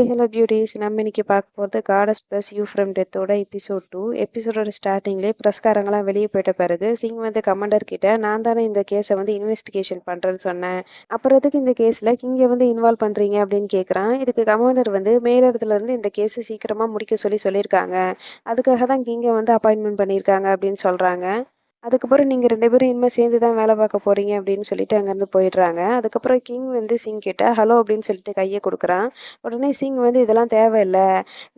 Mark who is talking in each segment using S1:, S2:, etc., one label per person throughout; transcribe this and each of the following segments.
S1: Hey hello beauties நம்ம இன்னைக்கு பார்க்க போகிறது காடஸ் ப்ளஸ் யூ ஃப்ரம் டெத்தோட எபிசோட் டூ எபிசோடோட ஸ்டார்டிங்லேயே பிரஸ்காரங்களாம் வெளியே போயிட்ட பிறகு சிங் வந்து கமாண்டர் கிட்ட நான் தானே இந்த கேஸை வந்து இன்வெஸ்டிகேஷன் பண்ணுறேன்னு சொன்னேன். அப்புறத்துக்கு இந்த கேஸில் கிங்கை வந்து இன்வால்வ் பண்ணுறீங்க அப்படின்னு கேட்குறான் இதுக்கு கமாண்டர் வந்து மேலிடத்துலேருந்து இந்த கேஸை சீக்கிரமாக முடிக்க சொல்லி சொல்லியிருக்காங்க. அதுக்காக தான் கிங்கை வந்து அப்பாயின்மெண்ட் பண்ணியிருக்காங்க அப்படின்னு சொல்கிறாங்க அதுக்கப்புறம் நீங்கள் ரெண்டு பேரும் இனிமேல் சேர்ந்து தான் வேலை பார்க்க போகிறீங்க அப்படின்னு சொல்லிட்டு அங்கேருந்து போயிடுறாங்க. அதுக்கப்புறம் கிங் வந்து சிங் கிட்ட ஹலோ அப்படின்னு சொல்லிட்டு கையை கொடுக்குறான். உடனே சிங் வந்து இதெல்லாம் தேவையில்லை.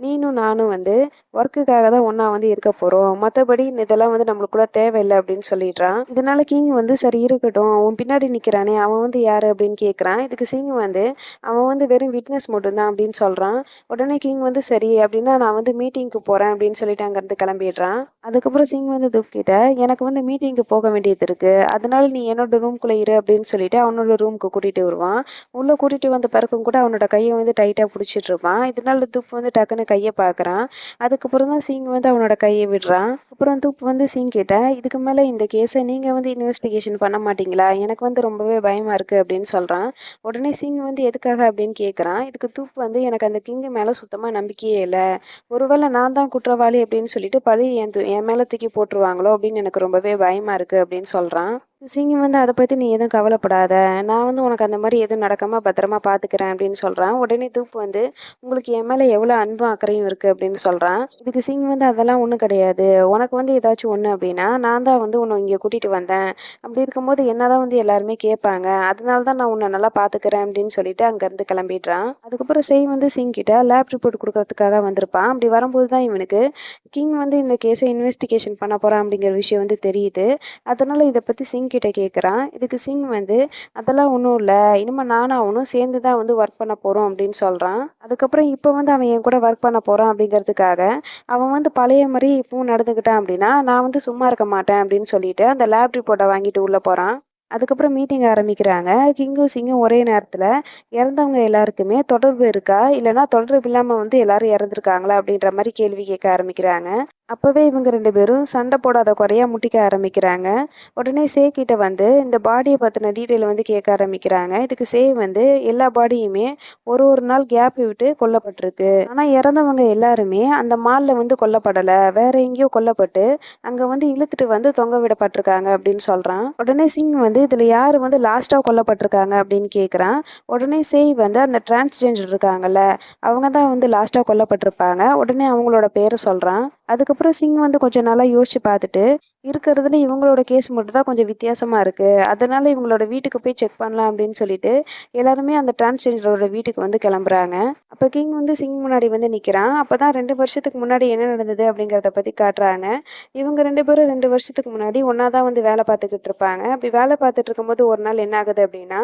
S1: நீனும் நானும் வந்து ஒர்க்குக்காக தான் ஒன்றா வந்து இருக்க போகிறோம் மற்றபடி இதெல்லாம் வந்து நம்மளுக்குள்ள தேவையில்லை அப்படின்னு சொல்லிடுறான். இதனால கிங் வந்து சரி இருக்கட்டும். உன் பின்னாடி நிற்கிறானே அவன் வந்து யார்? அப்படின்னு கேட்குறான் இதுக்கு சிங் வந்து அவன் வந்து வெறும் விட்னஸ் மட்டும்தான் அப்படின்னு சொல்கிறான் உடனே கிங் வந்து சரி அப்படின்னா நான் வந்து மீட்டிங்க்கு போகிறேன் அப்படின்னு சொல்லிட்டு அங்கேருந்து கிளம்பிடுறான். அதுக்கப்புறம் சிங் வந்து துப் கிட்ட எனக்கு வந்து மீட்டிங்க்கு போக வேண்டியது இருக்குது அதனால நீ என்னோட ரூம்குள்ளே இரு அப்படின்னு சொல்லிட்டு அவனோட ரூமுக்கு கூட்டிகிட்டு வருவான். உள்ளே கூட்டிகிட்டு வந்த பிறக்கும் கூட அவனோட கையை வந்து டைட்டாக பிடிச்சிட்டு இருப்பான். இதனால தூப்பு வந்து டக்குன்னு கையை பார்க்குறான். அதுக்கப்புறம் தான் சிங் வந்து அவனோட கையை விடுறான். அப்புறம் தூப்பு வந்து சிங் கிட்ட இதுக்கு மேலே இந்த கேஸை நீங்கள் வந்து இன்வெஸ்டிகேஷன் பண்ண மாட்டீங்களா? எனக்கு வந்து ரொம்பவே பயமாக இருக்குது அப்படின்னு சொல்கிறான் உடனே சிங் வந்து எதுக்காக? அப்படின்னு கேட்குறான் இதுக்கு தூப்பு வந்து எனக்கு அந்த கிங்கு மேலே சுத்தமாக நம்பிக்கையே இல்லை. ஒருவேளை நான் தான் குற்றவாளி அப்படின்னு சொல்லிட்டு பழி என் என் மேலே தூக்கி போட்டுருவாங்களோ அப்படின்னு எனக்கு ரொம்ப ரொம்பவே பயமாக இருக்குது அப்படின்னு சொல்கிறான் சிங்கம் வந்து அதை பற்றி நீ எதுவும் கவலைப்படாத. நான் வந்து உனக்கு அந்த மாதிரி எதுவும் நடக்காமல் பத்திரமா பார்த்துக்கிறேன் அப்படின்னு சொல்கிறான் உடனே தூப்பு வந்து உங்களுக்கு என் மேலே எவ்வளோ அன்பும் அக்கறையும் இருக்குது அப்படின்னு சொல்கிறான் இதுக்கு சிங்கம் வந்து அதெல்லாம் ஒன்றும் கிடையாது. உனக்கு வந்து ஏதாச்சும் ஒன்று அப்படின்னா நான் தான் வந்து உன்னை இங்கே கூட்டிகிட்டு வந்தேன். அப்படி இருக்கும்போது என்ன தான் வந்து எல்லாருமே கேட்பாங்க. அதனால தான் நான் உன்னை நல்லா பார்த்துக்கிறேன் அப்படின்னு சொல்லிட்டு அங்கேருந்து கிளம்பிடுறான். அதுக்கப்புறம் செய் வந்து சிங் கிட்ட லேப் ரிப்போர்ட் கொடுக்கறதுக்காக வந்திருப்பான். அப்படி வரும்போது தான் இவனுக்கு கிங் வந்து இந்த கேஸை இன்வெஸ்டிகேஷன் பண்ண போகிறான் அப்படிங்கிற விஷயம் வந்து தெரியுது. அதனால் இதை பற்றி சிங் கிட்ட கேட்குறான் இதுக்கு சிங் வந்து அதெல்லாம் ஒன்றும் இல்லை. இனிமேல் நானும் அவனும் சேர்ந்து தான் வந்து ஒர்க் பண்ண போகிறோம் அப்படின்னு சொல்கிறான் அதுக்கப்புறம் இப்போ வந்து அவன் என் கூட ஒர்க் பண்ண போகிறான் அப்படிங்கிறதுக்காக அவன் வந்து பழைய மாதிரி இப்பவும் நடந்துக்கிட்டான் அப்படின்னா நான் வந்து சும்மா இருக்க மாட்டேன் அப்படின்னு சொல்லிட்டு அந்த லேப் ரிப்போர்ட்டை வாங்கிட்டு உள்ளே போகிறான் அதுக்கப்புறம் மீட்டிங் ஆரம்பிக்கிறாங்க. கிங்கும் சிங்கும் ஒரே நேரத்தில் இறந்தவங்க எல்லாருக்குமே தொடர்பு இருக்கா? இல்லைன்னா தொடர்பு இல்லாமல் வந்து எல்லாரும் இறந்துருக்காங்களா? அப்படின்ற மாதிரி கேள்வி கேட்க ஆரம்பிக்கிறாங்க. அப்போவே இவங்க ரெண்டு பேரும் சண்டை போடாத குறையா முட்டிக்க ஆரம்பிக்கிறாங்க. உடனே சே கிட்ட வந்து இந்த பாடியை பற்றின டீட்டெயில் வந்து கேட்க ஆரம்பிக்கிறாங்க. இதுக்கு சே வந்து எல்லா பாடியுமே ஒரு ஒரு நாள் கேப் விட்டு கொல்லப்பட்டிருக்கு. ஆனால் இறந்தவங்க எல்லாருமே அந்த மாலில் வந்து கொல்லப்படலை. வேற எங்கேயோ கொல்லப்பட்டு அங்கே வந்து இழுத்துட்டு வந்து தொங்க விடப்பட்டிருக்காங்க அப்படின்னு சொல்கிறான் உடனே சிங் வந்து இதில் யார் வந்து லாஸ்ட்டாக கொல்லப்பட்டிருக்காங்க அப்படின்னு கேட்குறான் உடனே சேய் வந்து அந்த டிரான்ஸ்ஜெண்டர் இருக்காங்கல்ல அவங்க தான் வந்து லாஸ்ட்டாக கொல்லப்பட்டிருப்பாங்க. உடனே அவங்களோட பேரை சொல்கிறான் அதுக்கப்புறம் சிங் வந்து கொஞ்சம் நாளாக யோசிச்சு பார்த்துட்டு இருக்கிறதுல இவங்களோட கேஸ் மட்டும் தான் கொஞ்சம் வித்தியாசமாக இருக்குது அதனால் இவங்களோட வீட்டுக்கு போய் செக் பண்ணலாம் அப்படின்னு சொல்லிட்டு எல்லாருமே அந்த டிரான்ஸ்ஜெண்டரோட வீட்டுக்கு வந்து கிளம்புறாங்க. அப்போ கிங் வந்து சிங் முன்னாடி வந்து நிற்கிறான் அப்போ தான் ரெண்டு வருஷத்துக்கு முன்னாடி என்ன நடந்தது அப்படிங்கிறத பற்றி காட்டுறாங்க. இவங்க ரெண்டு பேரும் ரெண்டு வருஷத்துக்கு முன்னாடி ஒன்றா தான் வந்து வேலை பார்த்துக்கிட்டு இருப்பாங்க. அப்படி வேலை பார்த்துட்டு இருக்கும்போது ஒரு நாள் என்ன ஆகுது அப்படின்னா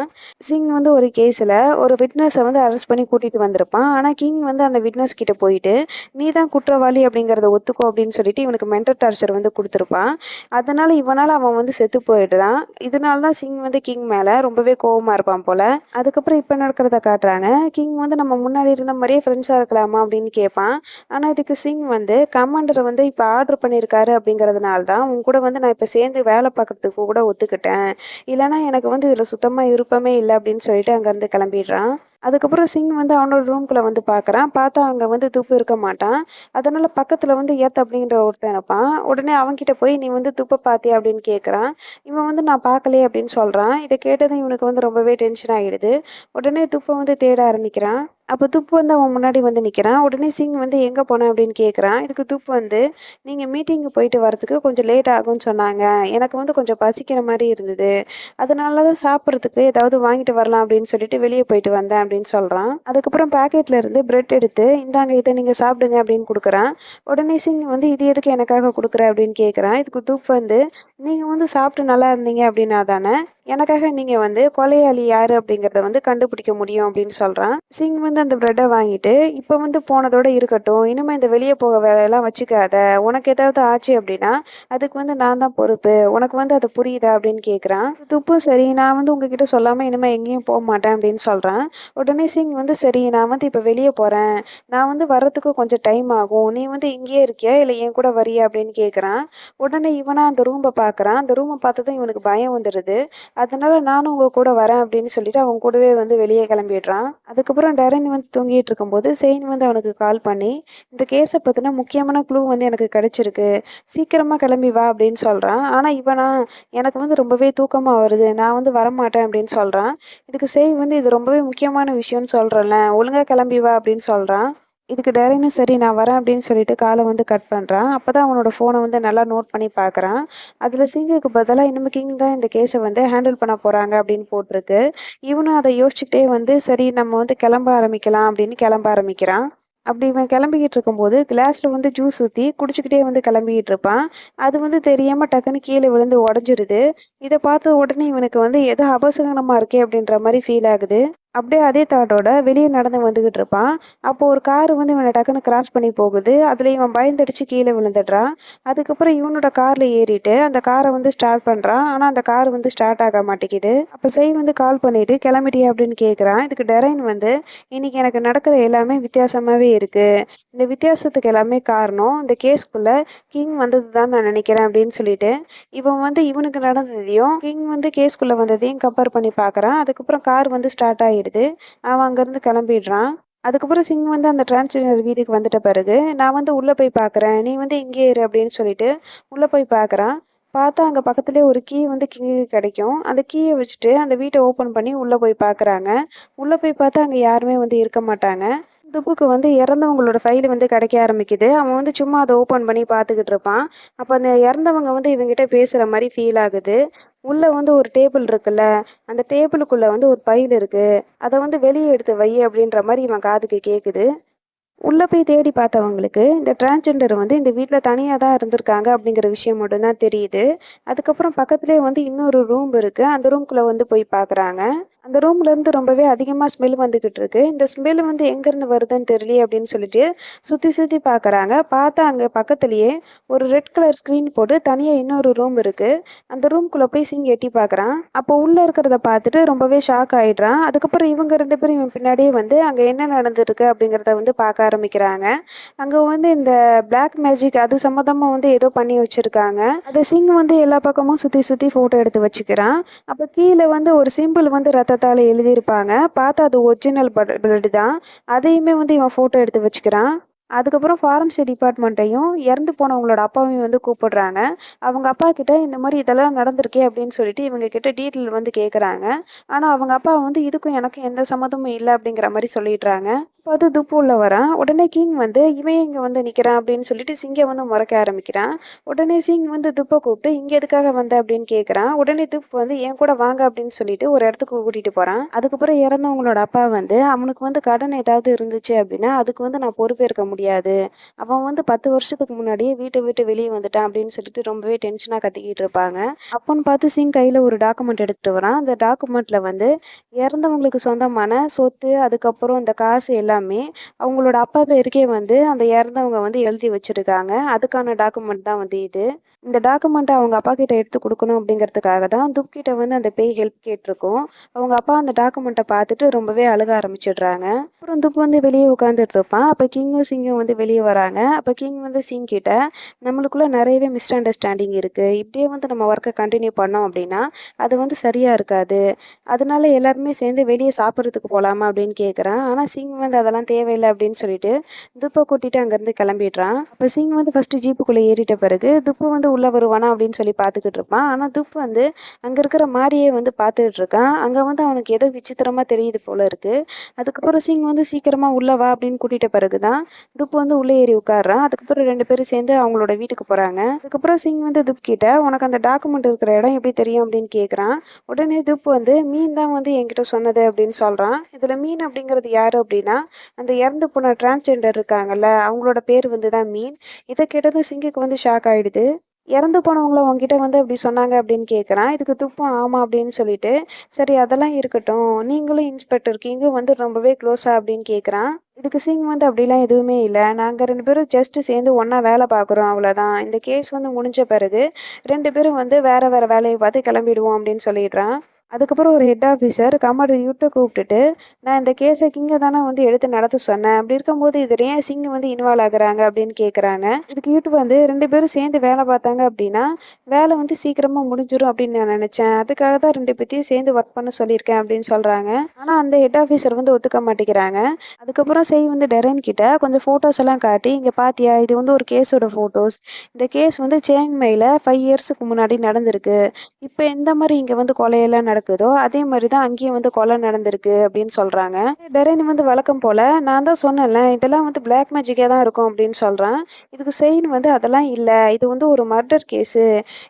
S1: சிங் வந்து ஒரு கேஸில் ஒரு விட்னஸை வந்து அரெஸ்ட் பண்ணி கூட்டிகிட்டு வந்திருப்பான். ஆனால் கிங் வந்து அந்த விட்னஸ் கிட்ட போயிட்டு நீ தான் குற்றவாளி அப்படிங்கிறத ஒத்துக்கோ அப்படின்னு சொல்லிட்டு இவனுக்கு மென்டல் டார்ச்சர் வந்து கொடுத்துருப்பான். அதனால் இவனால் அவன் வந்து செத்து போயிட்டுதான் இதனால தான் சிங் வந்து கிங் மேலே ரொம்பவே கோவமாக இருப்பான் போல். அதுக்கப்புறம் இப்போ நடக்கிறத காட்டுறாங்க. கிங் வந்து நம்ம முன்னாடி இருந்த மாதிரியே ஃப்ரெண்ட்ஸாக இருக்கலாமா அப்படின்னு கேட்பான் ஆனால் இதுக்கு சிங் வந்து கமாண்டரை வந்து இப்போ ஆர்டர் பண்ணியிருக்காரு அப்படிங்கிறதுனால தான் உன் கூட வந்து நான் இப்போ சேர்ந்து வேலை பார்க்கறதுக்கு கூட ஒத்துக்கிட்டேன். இல்லைன்னா எனக்கு வந்து இதில் சுத்தமாக விருப்பமே இல்லை அப்படின்னு சொல்லிட்டு அங்கேருந்து கிளம்பிடுறான். அதுக்கப்புறம் சிங் வந்து அவனோட ரூம்குள்ளே வந்து பார்க்குறான் பார்த்தா அங்கே வந்து துப்பு இருக்க மாட்டான். அதனால் பக்கத்தில் வந்து ஏத் அப்படிங்கிற ஒருத்தன் இருப்பான். உடனே அவன்கிட்ட போய் நீ வந்து துப்பை பார்த்தியா அப்படின்னு கேட்குறான் இவன் வந்து நான் பார்க்கலையே அப்படின்னு சொல்கிறான் இதை கேட்டதும் இவனுக்கு வந்து ரொம்பவே டென்ஷன் ஆகிடுது உடனே துப்பை வந்து தேட ஆரம்பிக்கிறான். அப்போ துப்பு வந்து அவன் முன்னாடி வந்து நிற்கிறான் உடனே சிங் வந்து எங்கே போனேன் அப்படின்னு கேட்குறான் இதுக்கு துப்பு வந்து நீங்கள் மீட்டிங்கு போயிட்டு வரதுக்கு கொஞ்சம் லேட் ஆகும்னு சொன்னாங்க. எனக்கு வந்து கொஞ்சம் பசிக்கிற மாதிரி இருந்தது. அதனால தான் சாப்பிட்றதுக்கு ஏதாவது வாங்கிட்டு வரலாம் அப்படின்னு சொல்லிட்டு வெளியே போயிட்டு வந்தேன் அப்படின்னு சொல்கிறான் அதுக்கப்புறம் பேக்கெட்டில் இருந்து பிரெட் எடுத்து இந்தாங்க இதை நீங்கள் சாப்பிடுங்க அப்படின்னு கொடுக்குறான். உடனே சிங் வந்து இது எதுக்கு எனக்காக கொடுக்குற? அப்படின்னு கேட்குறான் இதுக்கு துப்பு வந்து நீங்கள் வந்து சாப்பிட்டு நல்லா இருந்தீங்க அப்படின்னா தானே எனக்காக நீங்கள் வந்து கொலையாளி யார் அப்படிங்கிறத வந்து கண்டுபிடிக்க முடியும் அப்படின்னு சொல்கிறான் சிங் வந்து அந்த ப்ரெட்டை வாங்கிட்டு இப்போ வந்து போனதோட இருக்கட்டும் இனிமேல் இந்த வெளியே போக வேலையெல்லாம் வச்சுக்காத உனக்கு ஏதாவது ஆச்சு அப்படின்னா அதுக்கு வந்து நான் தான் பொறுப்பு உனக்கு வந்து அது புரியுதா அப்படின்னு கேட்குறான் துப்பும் சரி நான் வந்து உங்ககிட்ட சொல்லாமல் இனிமேல் எங்கேயும் போக மாட்டேன் அப்படின்னு சொல்கிறான் உடனே சிங் வந்து சரி நான் வந்து இப்போ வெளியே போகிறேன் நான் வந்து வர்றதுக்கு கொஞ்சம் டைம் ஆகும். நீ வந்து இங்கேயே இருக்கியா இல்லை என் கூட வரியா அப்படின்னு கேட்குறான் உடனே இவனா அந்த ரூமை பார்க்குறான் அந்த ரூமை பார்த்ததும் இவனுக்கு பயம் வந்துடுது அதனால நானும் உங்கள் கூட வரேன் அப்படின்னு சொல்லிட்டு அவன் கூடவே வந்து வெளியே கிளம்பிடுறான். அதுக்கப்புறம் டரன் வந்து தூங்கிட்டு இருக்கும்போது செயின் வந்து அவனுக்கு கால் பண்ணி இந்த கேஸை பற்றின முக்கியமான க்ளூ வந்து எனக்கு கிடச்சிருக்கு. சீக்கிரமாக கிளம்பி வா அப்படின்னு சொல்கிறான் ஆனால் இவனா எனக்கு வந்து ரொம்பவே தூக்கமாக வருது. நான் வந்து வரமாட்டேன் அப்படின்னு சொல்கிறான் இதுக்கு செய் வந்து இது ரொம்பவே முக்கியமான விஷயம்னு சொல்கிறேன்ல ஒழுங்காக கிளம்பி வா அப்படின்னு சொல்கிறான் இதுக்கு டேரின்னு சரி நான் வரேன் அப்படின்னு சொல்லிட்டு காலை வந்து கட் பண்ணுறான் அப்போ தான் அவனோட ஃபோனை வந்து நல்லா நோட் பண்ணி பார்க்குறான். அதில் சிங்குக்கு பதிலாக இன்னும் கிங் தான் இந்த கேஸை வந்து ஹேண்டில் பண்ண போகிறாங்க அப்படின்னு போட்டிருக்கு. இவனும் அதை யோசிச்சுக்கிட்டே வந்து சரி நம்ம வந்து கிளம்ப ஆரம்பிக்கலாம் அப்படின்னு கிளம்ப ஆரம்பிக்கிறான். அப்படி இவன் கிளம்பிக்கிட்டு இருக்கும்போது கிளாஸில் வந்து ஜூஸ் ஊற்றி குடிச்சிக்கிட்டே வந்து கிளம்பிக்கிட்டு இருப்பான். அது வந்து தெரியாமல் டக்குன்னு கீழே விழுந்து உடஞ்சிருது. இதை பார்த்த உடனே இவனுக்கு வந்து ஏதோ அபசகனமாக இருக்கே? அப்படின்ற மாதிரி ஃபீல் ஆகுது. அப்படியே அதே தாட்டோட வெளியே நடந்து வந்துக்கிட்டு இருப்பான். அப்போது ஒரு கார் வந்து இவனை டக்குன்னு கிராஸ் பண்ணி போகுது. அதில் இவன் பயந்தடிச்சு கீழே விழுந்துடுறான். அதுக்கப்புறம் இவனோட காரில் ஏறிட்டு அந்த காரை வந்து ஸ்டார்ட் பண்ணுறான் ஆனால் அந்த கார் வந்து ஸ்டார்ட் ஆக மாட்டேங்குது. அப்போ செய் வந்து கால் பண்ணிவிட்டு கிளம்பிட்டியா? அப்படின்னு கேட்குறான் இதுக்கு டெரைன் வந்து இன்னைக்கு எனக்கு நடக்கிற எல்லாமே வித்தியாசமாகவே இருக்குது இந்த வித்தியாசத்துக்கு எல்லாமே காரணம் இந்த கேஸ்க்குள்ளே கிங் வந்தது தான் நான் நினைக்கிறேன் அப்படின்னு சொல்லிட்டு இவன் வந்து இவனுக்கு நடந்ததையும் கிங் வந்து கேஸ்க்குள்ளே வந்ததையும் கம்பேர் பண்ணி பார்க்குறான் அதுக்கப்புறம் கார் வந்து ஸ்டார்ட் ஆயிடுது அவன் அங்கேருந்து கிளம்பிடுறான். அதுக்கப்புறம் சிங் வந்து அந்த டிரான்ஸ்ஜெண்டர் வீட்டுக்கு வந்துட்ட பிறகு நான் வந்து உள்ளே போய் பார்க்குறேன் நீ வந்து இங்கே இரு அப்படின்னு சொல்லிட்டு உள்ளே போய் பார்க்குறான் பார்த்தா அங்கே பக்கத்துலேயே ஒரு கீ வந்து கிங்கு கிடைக்கும். அந்த கீயை வச்சுட்டு அந்த வீட்டை ஓப்பன் பண்ணி உள்ளே போய் பார்க்குறாங்க உள்ளே போய் பார்த்தா அங்கே யாருமே வந்து இருக்க மாட்டாங்க. துப்புக்கு வந்து இறந்தவங்களோட ஃபைல் வந்து கிடைக்க ஆரம்பிக்குது. அவன் வந்து சும்மா அதை ஓப்பன் பண்ணி பார்த்துக்கிட்டு இருப்பான். அப்போ அந்த இறந்தவங்க வந்து இவங்ககிட்ட பேசுகிற மாதிரி ஃபீல் ஆகுது. உள்ளே வந்து ஒரு டேபிள் இருக்குல்ல அந்த டேபிளுக்குள்ளே வந்து ஒரு ஃபைல் இருக்குது அதை வந்து வெளியே எடுத்து வை அப்படின்ற மாதிரி இவன் காதுக்கு கேட்குது உள்ளே போய் தேடி பார்த்தவங்களுக்கு இந்த டிரான்ஸ்ஜெண்டர் வந்து இந்த வீட்டில் தனியாக தான் இருந்திருக்காங்க அப்படிங்கிற விஷயம் மட்டும்தான் தெரியுது. அதுக்கப்புறம் பக்கத்துலேயே வந்து இன்னொரு ரூம் இருக்குது அந்த ரூம்குள்ளே வந்து போய் பார்க்குறாங்க. அந்த ரூம்லேருந்து ரொம்பவே அதிகமாக ஸ்மெல் வந்துக்கிட்டு இருக்கு. இந்த ஸ்மெல் வந்து எங்கேருந்து வருதுன்னு தெரியலையே அப்படின்னு சொல்லிட்டு சுற்றி சுற்றி பார்க்குறாங்க பார்த்தா அங்கே பக்கத்துலேயே ஒரு ரெட் கலர் ஸ்க்ரீன் போட்டு தனியாக இன்னொரு ரூம் இருக்குது அந்த ரூம்குள்ளே போய் சிங் எட்டி பார்க்குறான் அப்போ உள்ளே இருக்கிறத பார்த்துட்டு ரொம்பவே ஷாக் ஆகிடுறான் அதுக்கப்புறம் இவங்க ரெண்டு பேரும் இவன் பின்னாடியே வந்து அங்கே என்ன நடந்துருக்கு அப்படிங்கிறத வந்து பார்க்க ஆரம்பிக்கிறாங்க. அங்கே வந்து இந்த பிளாக் மேஜிக் அது சம்மந்தமாக வந்து ஏதோ பண்ணி வச்சுருக்காங்க. அந்த சிங் வந்து எல்லா பக்கமும் சுற்றி சுற்றி ஃபோட்டோ எடுத்து வச்சுக்கிறான். அப்போ கீழே வந்து ஒரு சிம்பிள் வந்து ரத்தத்தால் எழுதியிருப்பாங்க. பார்த்தா அது ஒரிஜினல் பிளட் தான் அதையுமே வந்து இவன் ஃபோட்டோ எடுத்து வச்சுக்கிறான். அதுக்கப்புறம் ஃபாரன்சி டிபார்ட்மெண்ட்டையும் இறந்து போனவங்களோட அப்பாவையும் வந்து கூப்பிடுறாங்க. அவங்க அப்பா கிட்ட இந்த மாதிரி இதெல்லாம் நடந்திருக்கே அப்படின்னு சொல்லிட்டு இவங்க கிட்ட டீட்டெயில் வந்து கேட்குறாங்க ஆனால் அவங்க அப்பா வந்து இதுக்கும் எனக்கும் எந்த சம்மந்தமும் இல்லை அப்படிங்கிற மாதிரி சொல்லிடுறாங்க. பார்த்து துப்பு உள்ள வரான். உடனே கிங் வந்து இவன் இங்கே வந்து நிற்கிறான் அப்படின்னு சொல்லிட்டு சிங்கை வந்து முறைக்க ஆரம்பிக்கிறான். உடனே சிங் வந்து துப்பை கூப்பிட்டு இங்கே எதுக்காக வந்த அப்படின்னு கேட்குறான் உடனே துப்பு வந்து என் கூட வாங்க அப்படின்னு சொல்லிட்டு ஒரு இடத்துக்கு கூட்டிகிட்டு போகிறான் அதுக்கப்புறம் இறந்தவங்களோட அப்பா வந்து அவனுக்கு வந்து கடன் ஏதாவது இருந்துச்சு அப்படின்னா அதுக்கு வந்து நான் பொறுப்பேற்க முடியாது. அவன் வந்து பத்து வருஷத்துக்கு முன்னாடியே வீட்டை விட்டு வெளியே வந்துட்டான் அப்படின்னு சொல்லிட்டு ரொம்பவே டென்ஷனாக கத்திக்கிட்டு இருப்பாங்க. அப்போன்னு பார்த்து சிங் கையில் ஒரு டாக்குமெண்ட் எடுத்துகிட்டு வரான். அந்த டாக்குமெண்ட்டில் வந்து இறந்தவங்களுக்கு சொந்தமான சொத்து அதுக்கப்புறம் இந்த காசு எல்லாமே எல்லாமே அவங்களோட அப்பா பேருக்கே வந்து அந்த இறந்தவங்க வந்து எழுதி வச்சுருக்காங்க. அதுக்கான டாக்குமெண்ட் தான் வந்து இது. இந்த டாக்குமெண்ட்டை அவங்க அப்பா கிட்ட எடுத்து கொடுக்கணும் அப்படிங்கிறதுக்காக தான் துப் கிட்ட வந்து அந்த பேய் ஹெல்ப் கேட்டிருக்கோம். அவங்க அப்பா அந்த டாக்குமெண்ட்டை பார்த்துட்டு ரொம்பவே அழுக ஆரம்பிச்சிடுறாங்க. அப்புறம் துப் வந்து வெளியே உட்காந்துட்டு இருப்பான். அப்போ கிங்கும் சிங்கும் வந்து வெளியே வராங்க. அப்போ கிங் வந்து சிங் கிட்ட நம்மளுக்குள்ள நிறையவே மிஸ் அண்டர்ஸ்டாண்டிங் இருக்குது இப்படியே வந்து நம்ம ஒர்க்கை கண்டினியூ பண்ணோம் அப்படின்னா அது வந்து சரியாக இருக்காது. அதனால எல்லாருமே சேர்ந்து வெளியே சாப்பிட்றதுக்கு போகலாமா அப்படின்னு கேட்குறான் ஆனால் சிங் வந்து அதெல்லாம் தேவையில்லை அப்படின்னு சொல்லிட்டு துப்பை கூட்டிட்டு அங்கேருந்து கிளம்பிடுறான். அப்போ சிங் வந்து ஃபஸ்ட்டு ஜீப்புக்குள்ளே ஏறிட்ட பிறகு துப்பு வந்து உள்ளே வருவானா அப்படின்னு சொல்லி பார்த்துக்கிட்டு இருப்பான். ஆனால் துப்பு வந்து அங்கே இருக்கிற மாடியே வந்து பார்த்துக்கிட்டு இருக்கான். அங்கே வந்து அவனுக்கு ஏதோ விசித்திரமாக தெரியுது போல இருக்குது அதுக்கப்புறம் சிங் வந்து சீக்கிரமாக உள்ளே வா அப்படின்னு கூட்டிகிட்ட பிறகு தான் துப்பு வந்து உள்ளே ஏறி உட்காடுறான் அதுக்கப்புறம் ரெண்டு பேரும் சேர்ந்து அவங்களோட வீட்டுக்கு போகிறாங்க அதுக்கப்புறம் சிங் வந்து துப் கிட்ட உனக்கு அந்த டாக்குமெண்ட் இருக்கிற இடம் எப்படி தெரியும்? அப்படின்னு கேட்குறான் உடனே துப் வந்து மீன் தான் வந்து என்கிட்ட சொன்னது அப்படின்னு சொல்கிறான் இதில் மீன் அப்படிங்கிறது யார் அப்படின்னா அந்த இறந்து போன டிரான்ஸ்ஜெண்டர் இருக்காங்கல்ல அவங்களோட பேர் வந்து தான் மீன். இதை கேட்டது சிங்குக்கு வந்து ஷாக் ஆகிடுது இறந்து போனவங்கள உங்ககிட்ட வந்து அப்படி சொன்னாங்க அப்படின்னு கேட்குறான் இதுக்கு துப்பும் ஆமாம் அப்படின்னு சொல்லிட்டு. சரி அதெல்லாம் இருக்கட்டும். நீங்களும் இன்ஸ்பெக்டர் கிங்கும் வந்து ரொம்பவே க்ளோஸா அப்படின்னு கேட்குறான் இதுக்கு சிங் வந்து அப்படிலாம் எதுவுமே இல்லை. நாங்கள் ரெண்டு பேரும் ஜஸ்ட்டு சேர்ந்து ஒன்றா வேலை பார்க்குறோம் அவ்வளோதான் இந்த கேஸ் வந்து முடிஞ்ச பிறகு ரெண்டு பேரும் வந்து வேறு வேறு வேலையை பார்த்து கிளம்பிடுவோம் அப்படின்னு சொல்லிடுறான். அதுக்கப்புறம் ஒரு ஹெட் ஆஃபீஸர் கமாண்டர் யூட்டை கூப்பிட்டுட்டு நான் இந்த கேஸை கிங்கை தானே வந்து எடுத்து நடத்த சொன்னேன். அப்படி இருக்கும்போது இதில் ஏன் சிங் வந்து இன்வால்வ் ஆகுறாங்க? அப்படின்னு கேட்குறாங்க இதுக்கு யூட்டு வந்து ரெண்டு பேரும் சேர்ந்து வேலை பார்த்தாங்க அப்படின்னா வேலை வந்து சீக்கிரமாக முடிஞ்சிடும் அப்படின்னு நான் நினச்சேன். அதுக்காக தான் ரெண்டு பேர்த்தையும் சேர்ந்து ஒர்க் பண்ண சொல்லியிருக்கேன் அப்படின்னு சொல்கிறாங்க ஆனால் அந்த ஹெட் ஆஃபீஸர் வந்து ஒத்துக்க மாட்டேங்கிறாங்க. அதுக்கப்புறம் செய் வந்து டெரன் கிட்ட கொஞ்சம் ஃபோட்டோஸ் எல்லாம் காட்டி இங்கே பாத்தியா இது வந்து ஒரு கேஸோட ஃபோட்டோஸ் இந்த கேஸ் வந்து சேங்மையில் ஃபைவ் இயர்ஸுக்கு முன்னாடி நடந்திருக்கு. இப்போ எந்த மாதிரி இங்கே வந்து கொலையெல்லாம் நடக்குதோ அதே மாதிரி தான் அங்கேயும் வந்து கொலை நடந்திருக்கு அப்படின்னு சொல்கிறாங்க டெரேனி வந்து வழக்கம் போல் நான் தான் சொன்னேன்ல இதெல்லாம் வந்து பிளாக் மேஜிக்காக தான் இருக்கும் அப்படின்னு சொல்கிறேன் இதுக்கு செயின் வந்து அதெல்லாம் இல்லை இது வந்து ஒரு மர்டர் கேஸு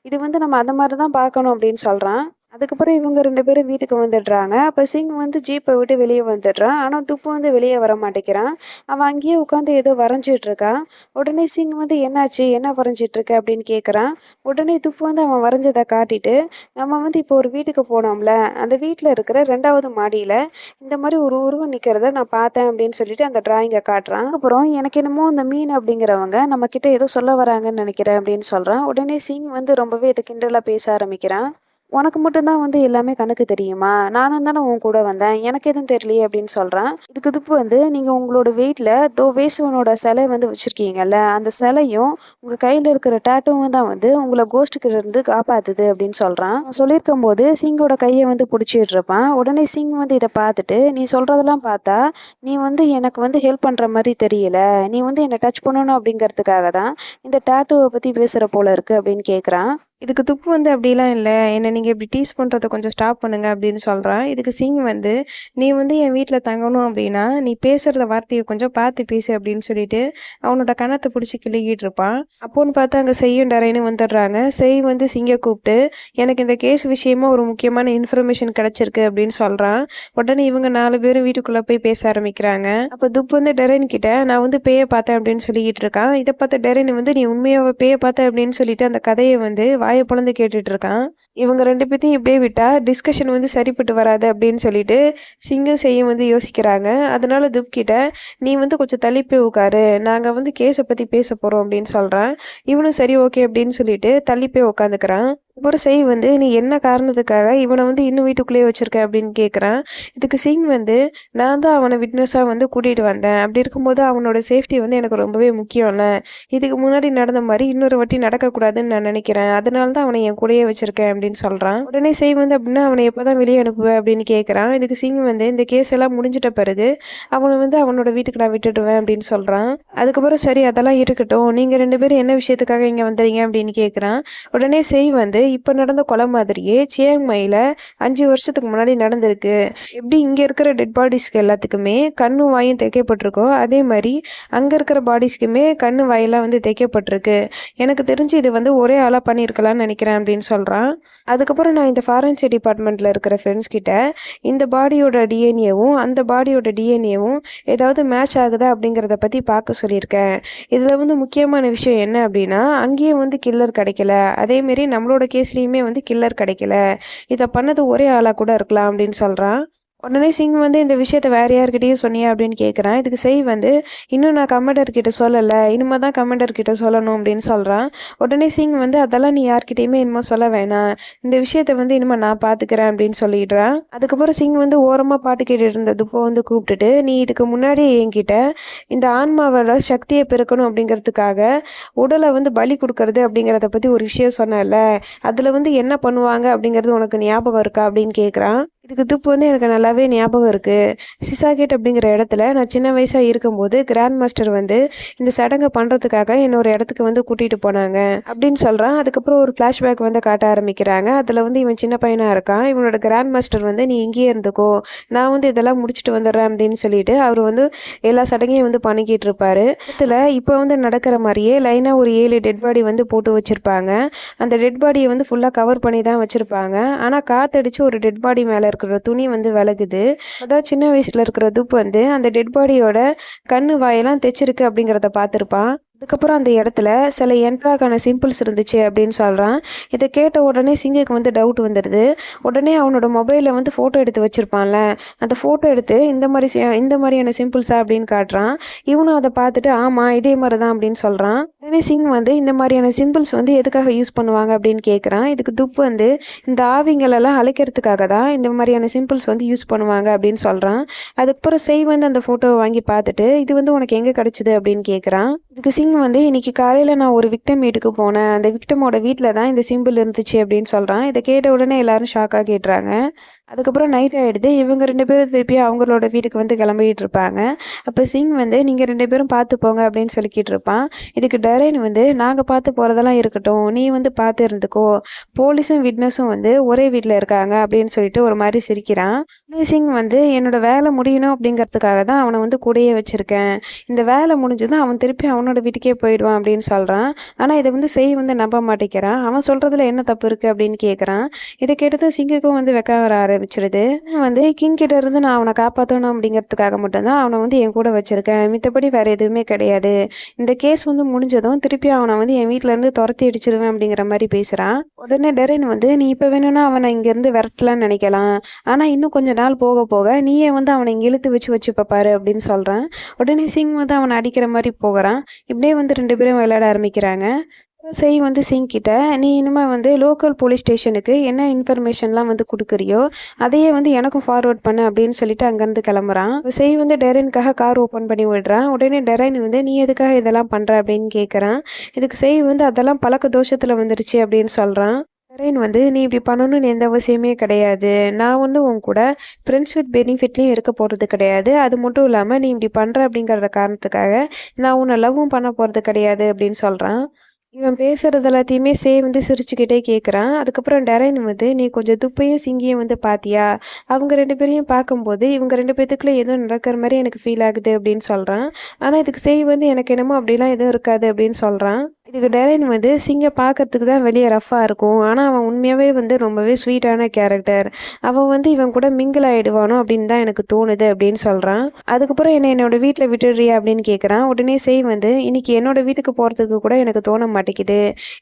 S1: இது வந்து நம்ம அந்த மாதிரி தான் பார்க்கணும் அப்படின்னு சொல்கிறான் அதுக்கப்புறம் இவங்க ரெண்டு பேரும் வீட்டுக்கு வந்துடுறாங்க. அப்போ சிங் வந்து ஜீப்பை விட்டு வெளியே வந்துடுறான். ஆனால் துப்பு வந்து வெளியே வர மாட்டேங்கிறான். அவன் அங்கேயே உட்காந்து ஏதோ வரைஞ்சிட்டு இருக்கான். உடனே சிங் வந்து என்னாச்சு? என்ன வரைஞ்சிட்டு இருக்க? அப்படின்னு கேட்குறான் உடனே துப்பு வந்து அவன் வரைஞ்சதை காட்டிட்டு நம்ம வந்து இப்போ ஒரு வீட்டுக்கு போனோம்ல. அந்த வீட்டில் இருக்கிற ரெண்டாவது மாடியில் இந்த மாதிரி ஒரு உருவம் நிற்கிறத நான் பார்த்தேன் அப்படின்னு சொல்லிட்டு அந்த டிராயிங்கை காட்டுறான். அப்புறம் எனக்கு என்னமோ அந்த மீன் அப்படிங்கிறவங்க நம்ம கிட்ட ஏதோ சொல்ல வராங்கன்னு நினைக்கிறேன் அப்படின்னு சொல்கிறான் உடனே சிங் வந்து ரொம்பவே இது கிண்டலாக பேச ஆரம்பிக்கிறான். உனக்கு மட்டும்தான் வந்து எல்லாமே கணக்கு தெரியுமா? நானும் தானே உன் கூட வந்தேன். எனக்கு எதுவும் தெரியலையே அப்படின்னு சொல்கிறான் இதுக்கு இதுப்பு வந்து நீங்கள் உங்களோட வெயிட்டில் தோ வேசுவனோட சிலை வந்து வச்சுருக்கீங்கல்ல அந்த சிலையும் உங்கள் கையில் இருக்கிற டேட்டுவும் தான் வந்து உங்களை கோஸ்ட்டுக்கிட்ட இருந்து காப்பாற்றுது அப்படின்னு சொல்கிறான் சொல்லியிருக்கும் போது சிங்கோட கையை வந்து பிடிச்சிட்டு இருப்பான் உடனே சிங் வந்து இதை பார்த்துட்டு நீ சொல்கிறதெல்லாம் பார்த்தா நீ வந்து எனக்கு வந்து ஹெல்ப் பண்ணுற மாதிரி தெரியல. நீ வந்து என்னை டச் பண்ணணும் அப்படிங்கிறதுக்காக தான் இந்த டேட்டுவை பற்றி பேசுகிற போல இருக்குது அப்படின்னு கேட்குறான் இதுக்கு துப்பு வந்து அப்படிலாம் இல்லை. என்னை நீங்கள் இப்படி டீஸ் பண்ணுறத கொஞ்சம் ஸ்டாப் பண்ணுங்க அப்படின்னு சொல்கிறான் இதுக்கு சிங் வந்து நீ வந்து என் வீட்டில் தங்கணும் அப்படின்னா நீ பேசுகிறத வார்த்தையை கொஞ்சம் பார்த்து பேசு அப்படின்னு சொல்லிட்டு அவனோட கணத்தை பிடிச்சி கிளிக்கிட்டு இருப்பான். அப்போன்னு பார்த்து அங்கே செய்யும் டரைன்னு வந்துடுறாங்க. செய் வந்து சிங்கை கூப்பிட்டு எனக்கு இந்த கேஸ் விஷயமா ஒரு முக்கியமான இன்ஃபர்மேஷன் கிடச்சிருக்கு அப்படின்னு சொல்கிறான் உடனே இவங்க நாலு பேரும் வீட்டுக்குள்ளே போய் பேச ஆரம்பிக்கிறாங்க. அப்போ துப்பு வந்து டெரைன் கிட்ட நான் வந்து பேயை பார்த்தேன் அப்படின்னு சொல்லிக்கிட்டு இருக்கான். இதை பார்த்த டெரைன் வந்து நீ உண்மையாக பேயை பார்த்த அப்படின்னு சொல்லிட்டு அந்த கதையை வந்து வாயை பொழந்து கேட்டுட்டு இருக்கான் இவங்க ரெண்டு பேர்த்தையும் இப்படியே விட்டா டிஸ்கஷன் வந்து சரிப்பட்டு வராது அப்படின்னு சொல்லிட்டு சிங்கம் செய்யும் வந்து யோசிக்கிறாங்க. அதனால துப்கிட்ட நீ வந்து கொஞ்சம் தள்ளி போய் உட்காரு நாங்கள் வந்து கேஸை பற்றி பேச போகிறோம் அப்படின்னு சொல்கிறான் இவனும் சரி ஓகே அப்படின்னு சொல்லிட்டு தள்ளி போய் உட்காந்துக்கிறான் அப்புறம் செய் வந்து நீ என்ன காரணத்துக்காக இவனை வந்து இன்னும் வீட்டுக்குள்ளேயே வச்சுருக்க? அப்படின்னு கேட்குறான் இதுக்கு சிங் வந்து நான் தான் அவனை விட்னஸாக வந்து கூட்டிகிட்டு வந்தேன். அப்படி இருக்கும்போது அவனோட சேஃப்டி வந்து எனக்கு ரொம்பவே முக்கியம்ல. இதுக்கு முன்னாடி நடந்த மாதிரி இன்னொரு வாட்டி நடக்கக்கூடாதுன்னு நான் நினைக்கிறேன். அதனால தான் அவனை என் கூடயே வச்சிருக்கேன் அப்படின்னு சொல்கிறான் உடனே செய் வந்து அப்படின்னா அவனை எப்போ தான் வெளியே அனுப்புவேன் அப்படின்னு கேட்குறான் இதுக்கு சிங் வந்து இந்த கேஸ் எல்லாம் முடிஞ்சிட்ட பிறகு அவனை வந்து அவனோட வீட்டுக்கு நான் விட்டுடுவேன் அப்படின்னு சொல்கிறான் அதுக்கப்புறம் சரி அதெல்லாம் இருக்கட்டும். நீங்கள் ரெண்டு பேரும் என்ன விஷயத்துக்காக இங்கே வந்துறீங்க அப்படின்னு கேட்குறான் உடனே செய் வந்து இப்போ நடந்த கொலை மாதிரியே சியாங்மையில் அஞ்சு வருஷத்துக்கு முன்னாடி நடந்திருக்கு. எப்படி இங்கே இருக்கிற டெட் பாடிஸ்க்கு எல்லாத்துக்குமே கண்ணு வாயும் தைக்கப்பட்டிருக்கோ அதே மாதிரி அங்கே இருக்கிற பாடிஸ்க்குமே கண்ணு வாயெல்லாம் வந்து தைக்கப்பட்டிருக்கு எனக்கு தெரிஞ்சு இது வந்து ஒரே ஆளாக போகலான்னு நினைக்கிறேன் அப்படின்னு சொல்கிறான் அதுக்கப்புறம் நான் இந்த ஃபாரன்சி டிபார்ட்மெண்ட்டில் இருக்கிற ஃப்ரெண்ட்ஸ் கிட்ட இந்த பாடியோட டிஎன்ஏவும் அந்த பாடியோட டிஎன்ஏவும் ஏதாவது மேட்ச் ஆகுதா அப்படிங்கிறத பற்றி பார்க்க சொல்லியிருக்கேன். இதில் வந்து முக்கியமான விஷயம் என்ன அப்படின்னா அங்கேயே வந்து கில்லர் கிடைக்கல. அதேமாரி நம்மளோட கேஸ்லேயுமே வந்து கில்லர் கிடைக்கல. இதை பண்ணது ஒரே ஆளாக கூட இருக்கலாம் அப்படின்னு சொல்கிறான் உடனே சிங் வந்து இந்த விஷயத்த வேற யார்கிட்டயும் சொன்னியா? அப்படின்னு கேட்குறான் இதுக்கு செய் வந்து இன்னும் நான் கமாண்டர் கிட்ட சொல்லலை. இனிமே தான் கமாண்டர் கிட்ட சொல்லணும் அப்படின்னு சொல்கிறான் உடனே சிங் வந்து அதெல்லாம் நீ யார்கிட்டயுமே இனிமேல் சொல்ல வேணாம். இந்த விஷயத்த வந்து இனிமேல் நான் பார்த்துக்கிறேன் அப்படின்னு சொல்லிடுறான். அதுக்கப்புறம் சிங் வந்து ஓரமாக பாட்டு கேட்டுட்டு இருந்தது இப்போ வந்து கூப்பிட்டுட்டு நீ இதுக்கு முன்னாடி என்கிட்ட இந்த ஆன்மாவோட சக்தியை பெருக்கணும் அப்படிங்கிறதுக்காக உடலை வந்து பலி கொடுக்கறது அப்படிங்கிறத பற்றி ஒரு விஷயம் சொன்னல அதில் வந்து என்ன பண்ணுவாங்க அப்படிங்கிறது உனக்கு ஞாபகம் இருக்கா? அப்படின்னு கேட்குறான் இதுக்கு துப்பு வந்து எனக்கு நல்லாவே ஞாபகம் இருக்குது சிசாகேட் அப்படிங்கிற இடத்துல நான் சின்ன வயசாக இருக்கும்போது கிராண்ட் மாஸ்டர் வந்து இந்த சடங்கை பண்ணுறதுக்காக என்னை ஒரு இடத்துக்கு வந்து கூட்டிகிட்டு போனாங்க. அப்படின்னு சொல்கிறான் அதுக்கப்புறம் ஒரு ஃப்ளாஷ்பேக் வந்து காட்ட ஆரம்பிக்கிறாங்க. அதில் வந்து இவன் சின்ன பையனாக இருக்கான். இவனோட கிராண்ட் மாஸ்டர் வந்து நீ இங்கேயே இருந்துக்கோ. நான் வந்து இதெல்லாம் முடிச்சுட்டு வந்துடுறேன் அப்படின்னு சொல்லிட்டு அவர் வந்து எல்லா சடங்கையும் வந்து பண்ணிக்கிட்டு இருப்பார். இதில் இப்போ வந்து நடக்கிற மாதிரியே லைனாக ஒரு ஏழு டெட் பாடி வந்து போட்டு வச்சுருப்பாங்க. அந்த டெட் பாடியை வந்து ஃபுல்லாக கவர் பண்ணி தான் வச்சுருப்பாங்க. ஆனால் காற்றடிச்சு ஒரு டெட் பாடி மேலே இருக்கிற துணி வந்து விலகுது. அதான் சின்ன வயசில் இருக்கிற துப்பு வந்து அந்த டெட் பாடியோட கண்ணு வாயெல்லாம் தைச்சிருக்கு அப்படிங்கிறத பார்த்துருப்பான். அதுக்கப்புறம் அந்த இடத்துல சில என்ட்ராக்கான சிம்பிள்ஸ் இருந்துச்சு அப்படின்னு சொல்கிறான் இதை கேட்ட உடனே சிங்குக்கு வந்து டவுட் வந்துடுது. உடனே அவனோட மொபைலில் வந்து ஃபோட்டோ எடுத்து வச்சுருப்பான்ல. அந்த ஃபோட்டோ எடுத்து இந்த மாதிரி இந்த மாதிரியான சிம்பிள்ஸா அப்படின்னு காட்டுறான். இவனும் அதை பார்த்துட்டு ஆமாம் இதே மாதிரி தான் அப்படின்னு சொல்கிறான் உடனே சிங் வந்து இந்த மாதிரியான சிம்பிள்ஸ் வந்து எதுக்காக யூஸ் பண்ணுவாங்க? அப்படின்னு கேட்குறான் இதுக்கு துப் வந்து இந்த ஆவிங்களெல்லாம் அழைக்கிறதுக்காக தான் இந்த மாதிரியான சிம்பிள்ஸ் வந்து யூஸ் பண்ணுவாங்க அப்படின்னு சொல்கிறான் அதுக்கப்புறம் செய் வந்து அந்த ஃபோட்டோவை வாங்கி பார்த்துட்டு இது வந்து உனக்கு எங்கே கிடச்சிது? அப்படின்னு கேட்குறான் இதுக்கு சிங் வந்து இன்னைக்கு காலையில் நான் ஒரு விக்டம் வீட்டுக்கு போனேன். அந்த விக்டமோட வீட்டில் தான் இந்த சிம்பிள் இருந்துச்சு அப்படின்னு சொல்கிறான் இதை கேட்ட உடனே எல்லாரும் ஷாக்காக கேட்டுறாங்க. அதுக்கப்புறம் நைட் ஆகிடுது இவங்க ரெண்டு பேரும் திருப்பி அவங்களோட வீட்டுக்கு வந்து கிளம்பிட்டு இருப்பாங்க. அப்போ சிங் வந்து நீங்கள் ரெண்டு பேரும் பார்த்து போங்க அப்படின்னு சொல்லிக்கிட்டு இருப்பான். இதுக்கு டரைன் வந்து நாங்கள் பார்த்து போகிறதெல்லாம் இருக்கட்டும். நீ வந்து பார்த்து இருந்துக்கோ. போலீஸும் விட்னஸும் வந்து ஒரே வீட்டில் இருக்காங்க அப்படின்னு சொல்லிட்டு ஒரு மாதிரி சிரிக்கிறான். சிங் வந்து என்னோட வேலை முடியணும் அப்படிங்கிறதுக்காக தான் அவனை வந்து கூடயே வச்சுருக்கேன். இந்த வேலை முடிஞ்சதும் அவன் திருப்பி அவனோட வீட்டுக்கே போயிடுவான் அப்படின்னு சொல்கிறான் ஆனால் இதை வந்து செய் வந்து நம்ப மாட்டேங்கிறான். அவன் சொல்கிறதுல என்ன தப்பு இருக்குது அப்படின்னு கேட்குறான் இதை கேட்டதும் சிங்குக்கும் வந்து வெக்க வர ஆரம்பிச்சிருது. வந்து கிங் கிட்ட இருந்து நான் அவனை காப்பாற்றணும் அப்படிங்கிறதுக்காக மட்டும்தான் அவனை வந்து என் கூட வச்சுருக்கேன். மித்தபடி வேறு எதுவுமே கிடையாது. இந்த கேஸ் வந்து முடிஞ்சதும் திருப்பி அவனை வந்து என் வீட்டில் இருந்து துரத்தி அடிச்சிருவேன் அப்படிங்கிற மாதிரி பேசுகிறான் உடனே டெரின் வந்து நீ இப்போ வேணும்னா அவனை இங்கேருந்து விரட்டலாம்னு நினைக்கலாம். ஆனால் இன்னும் கொஞ்ச நாள் போக போக நீயே வந்து அவனை இங்கே இழுத்து வச்சு வச்சு பாரு அப்படின்னு சொல்கிறான் உடனே சிங் வந்து அவனை அடிக்கிற மாதிரி போகிறான். இப்படியே வந்து ரெண்டு பேரும் விளையாட ஆரம்பிக்கிறாங்க. செய் வந்து சிங்கிட்ட நீ இனிமேல் வந்து லோக்கல் போலீஸ் ஸ்டேஷனுக்கு என்ன இன்ஃபர்மேஷன்லாம் வந்து கொடுக்குறியோ அதையே வந்து எனக்கும் ஃபார்வர்ட் பண்ணு அப்படின்னு சொல்லிட்டு அங்கேருந்து கிளம்புறான். செய் வந்து டெரைனுக்காக கார் ஓப்பன் பண்ணி விடுறான். உடனே டெரைன் வந்து நீ எதுக்காக இதெல்லாம் பண்ணுற அப்படின்னு கேட்குறான் இதுக்கு செய் வந்து அதெல்லாம் பழக்க தோஷத்தில் வந்துருச்சு அப்படின்னு சொல்கிறான் டெரைன் வந்து நீ இப்படி பண்ணணும்னு எந்த அவசியமே கிடையாது. நான் வந்து உன் கூட ஃப்ரெண்ட்ஸ் வித் பெனிஃபிட்லேயும் இருக்க போகிறது கிடையாது. அது மட்டும் இல்லாமல் நீ இப்படி பண்ணுற அப்படிங்கிற காரணத்துக்காக நான் உன்னை லவ்வும் பண்ண போகிறது கிடையாது அப்படின்னு சொல்கிறான் இவன் பேசுகிறது எல்லாத்தையுமே சே வந்து சிரிச்சுக்கிட்டே கேட்குறான் அதுக்கப்புறம் டெரைன் வந்து நீ கொஞ்சம் துப்பையும் சிங்கியும் வந்து பாத்தியா? அவங்க ரெண்டு பேரையும் பார்க்கும்போது இவங்க ரெண்டு பேத்துக்குள்ளே எதுவும் நடக்கிற மாதிரி எனக்கு ஃபீல் ஆகுது அப்படின்னு சொல்கிறான் ஆனால் இதுக்கு செய் வந்து எனக்கு என்னமோ அப்படிலாம் எதுவும் இருக்காது அப்படின்னு சொல்கிறான் இதுக்கு டெரைன் வந்து சிங்கை பார்க்கறதுக்கு தான் வெளியே ரஃப்பாக இருக்கும். ஆனால் அவன் உண்மையாகவே வந்து ரொம்பவே ஸ்வீட்டான கேரக்டர் அவன் வந்து இவன் கூட மிங்கிள் ஆகிடுவானோ அப்படின்னு தான் எனக்கு தோணுது அப்படின்னு சொல்கிறான் அதுக்கப்புறம் என்ன என்னோட வீட்டில் விட்டுடுறியா அப்படின்னு கேட்குறான் உடனே செய் வந்து இன்றைக்கி என்னோட வீட்டுக்கு போகிறதுக்கு கூட எனக்கு தோண மாட்டேங்குது.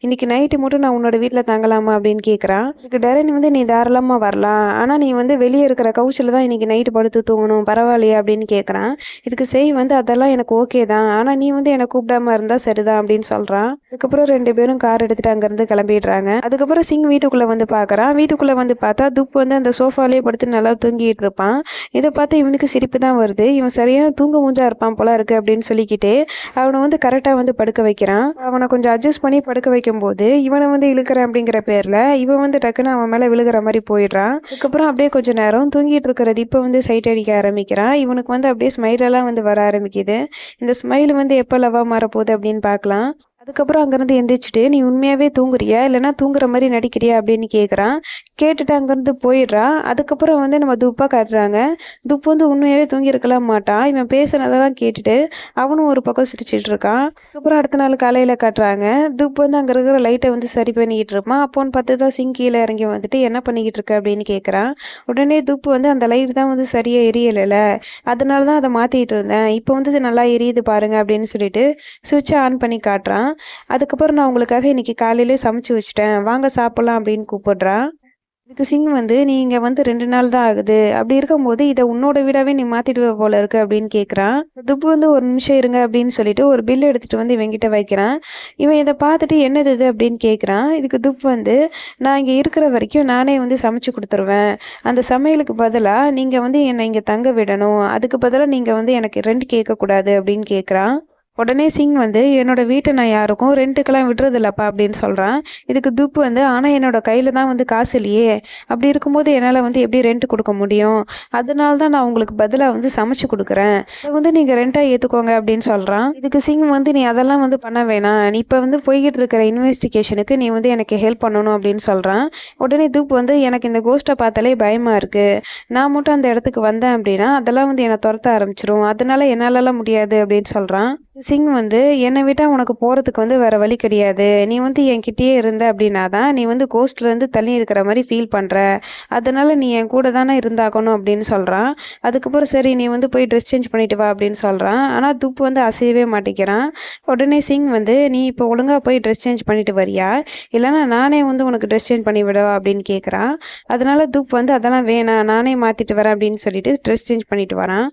S1: இன்றைக்கி நைட்டு மட்டும் நான் உன்னோட வீட்டில் தங்கலாமா? அப்படின்னு கேட்குறான் இதுக்கு டெரைன் வந்து நீ தாராளமாக வரலாம். ஆனால் நீ வந்து வெளியே இருக்கிற கவுச்சில் தான் இன்றைக்கி நைட்டு படுத்து தூங்கணும். பரவாயில்லையா? அப்படின்னு கேட்குறான் இதுக்கு செய் வந்து அதெல்லாம் எனக்கு ஓகே தான். ஆனால் நீ வந்து என்னை கூப்பிடாம இருந்தால் சரிதான் அப்படின்னு சொல்கிறான் அதுக்கப்புறம் ரெண்டு பேரும் கார் எடுத்துட்டு அங்கேருந்து கிளம்பிடுறாங்க. அதுக்கப்புறம் சிங் வீட்டுக்குள்ளே வந்து பார்க்குறான் வீட்டுக்குள்ளே வந்து பார்த்தா துப் வந்து அந்த சோஃபாலே படுத்து நல்லா தூங்கிட்டு இருப்பான். இதை பார்த்து இவனுக்கு சிரிப்பு தான் வருது. இவன் சரியாக தூங்க மூஞ்சா இருப்பான் போல இருக்கு அப்படின்னு சொல்லிக்கிட்டு அவனை வந்து கரெக்டாக வந்து படுக்க வைக்கிறான். அவனை கொஞ்சம் அட்ஜஸ்ட் பண்ணி படுக்க வைக்கும்போது இவனை வந்து இழுக்கிறேன் அப்படிங்கிற பேரில் இவன் வந்து டக்குன்னு அவன் மேலே விழுகிற மாதிரி போயிடுறான். அதுக்கப்புறம் அப்படியே கொஞ்சம் நேரம் தூங்கிட்டு இருக்கிறது இப்போ வந்து சைட் அடிக்க ஆரம்பிக்கிறான். இவனுக்கு வந்து அப்படியே ஸ்மைலெல்லாம் வந்து வர ஆரம்பிக்குது. இந்த ஸ்மைல் வந்து எப்போ லவ்வாக மாறப்போகுது அப்படின்னு பார்க்கலாம். அதுக்கப்புறம் அங்கேருந்து எந்திரிச்சிட்டு நீ உண்மையாகவே தூங்குறியா? இல்லைனா தூங்குற மாதிரி நடிக்கிறியா? அப்படின்னு கேட்குறான் கேட்டுட்டு அங்கேருந்து போயிடுறான். அதுக்கப்புறம் வந்து நம்ம துப்பாக காட்டுறாங்க. துப்பு வந்து உண்மையாகவே தூங்கியிருக்கலாம் மாட்டான். இவன் பேசுனதெல்லாம் கேட்டுட்டு அவனும் ஒரு பக்கம் சிரிச்சிட்டு இருக்கான். அதுக்கப்புறம் அடுத்த நாள் காலையில் காட்டுறாங்க. துப்பு வந்து அங்கே இருக்கிற லைட்டை வந்து சரி பண்ணிக்கிட்டு இருப்பான். அப்போன்னு பார்த்து தான் சிங் கீழே இறங்கி வந்துட்டு என்ன பண்ணிக்கிட்டு இருக்க? அப்படின்னு கேட்குறான் உடனே துப்பு வந்து அந்த லைட் தான் வந்து சரியாக எரியலைல. அதனால தான் அதை மாற்றிக்கிட்டு இருந்தேன். இப்போ வந்து நல்லா எரியுது பாருங்க அப்படின்னு சொல்லிட்டு சுவிட்சை ஆன் பண்ணி காட்டுறான். அதுக்கப்புறம் நான் உங்களுக்காக இன்றைக்கி காலையிலே சமைச்சு வச்சுட்டேன். வாங்க சாப்பிட்லாம் அப்படின்னு கூப்பிடுறான் இதுக்கு சிங் வந்து நீங்கள் வந்து ரெண்டு நாள் தான் ஆகுது. அப்படி இருக்கும்போது இதை உன்னோட வீடாவே நீ மாற்றிடுவ போல இருக்கு அப்படின்னு கேட்குறான் துப்பு வந்து ஒரு நிமிஷம் இருங்க அப்படின்னு சொல்லிட்டு ஒரு பில் எடுத்துகிட்டு வந்து இவங்கிட்ட வைக்கிறான். இவன் இதை பார்த்துட்டு என்னது இது அப்படின்னு கேட்குறான் இதுக்கு துப்பு வந்து நான் இங்கே இருக்கிற வரைக்கும் நானே வந்து சமைச்சு கொடுத்துருவேன். அந்த சமையலுக்கு பதிலாக நீங்கள் வந்து என்னை இங்கே தங்க விடணும். அதுக்கு பதிலாக நீங்கள் வந்து எனக்கு ரெண்ட் கேட்கக்கூடாது அப்படின்னு கேட்குறான் உடனே சிங் வந்து என்னோட வீட்டை நான் யாருக்கும் ரெண்ட்டுக்கெல்லாம் விடுறது இல்லப்பா அப்படின்னு சொல்கிறான் இதுக்கு துப்பு வந்து ஆனால் என்னோட கையில் தான் வந்து காசு இல்லையே. அப்படி இருக்கும்போது என்னால் வந்து எப்படி ரெண்ட் கொடுக்க முடியும்? அதனால தான் நான் உங்களுக்கு பதிலாக வந்து சமைச்சு கொடுக்குறேன். வந்து நீங்கள் ரெண்ட்டாக ஏற்றுக்கோங்க அப்படின்னு சொல்கிறான் இதுக்கு சிங் வந்து நீ அதெல்லாம் வந்து பண்ண வேணாம். நீ இப்போ வந்து போய்கிட்டு இருக்கிற இன்வெஸ்டிகேஷனுக்கு நீ வந்து எனக்கு ஹெல்ப் பண்ணணும் அப்படின்னு சொல்கிறான் உடனே துப்பு வந்து எனக்கு இந்த கோஸ்ட்டை பார்த்தாலே பயமாக இருக்குது நான் மட்டும் அந்த இடத்துக்கு வந்தேன் அப்படின்னா அதெல்லாம் வந்து என்னை துரத்த ஆரம்பிச்சிரும். அதனால என்னாலலாம் முடியாது அப்படின்னு சொல்கிறான் சிங் வந்து என்னை விட்டால் உனக்கு போகிறதுக்கு வந்து வேறு வழி கிடையாது. நீ வந்து என்கிட்டயே இருந்த அப்படின்னா தான் நீ வந்து கோஸ்ட்லேருந்து தள்ளி இருக்கிற மாதிரி ஃபீல் பண்ணுற அதனால் நீ என் கூட தானே இருந்தாகணும் அப்படின்னு சொல்கிறான் அதுக்கப்புறம் சரி நீ வந்து போய் ட்ரெஸ் சேஞ்ச் பண்ணிட்டு வா அப்படின்னு சொல்கிறான் ஆனால் துப்பு வந்து அசையவே மாட்டேங்கிறான். உடனே சிங் வந்து நீ இப்போ ஒழுங்காக போய் ட்ரெஸ் சேஞ்ச் பண்ணிட்டு வரியா? இல்லைனா நானே வந்து உனக்கு ட்ரெஸ் சேஞ்ச் பண்ணி விடவா? அப்படின்னு கேட்குறான் அதனால துப் வந்து அதெல்லாம் வேணாம். நானே மாற்றிட்டு வரேன் அப்படின்னு சொல்லிட்டு ட்ரெஸ் சேஞ்ச் பண்ணிட்டு வரான்.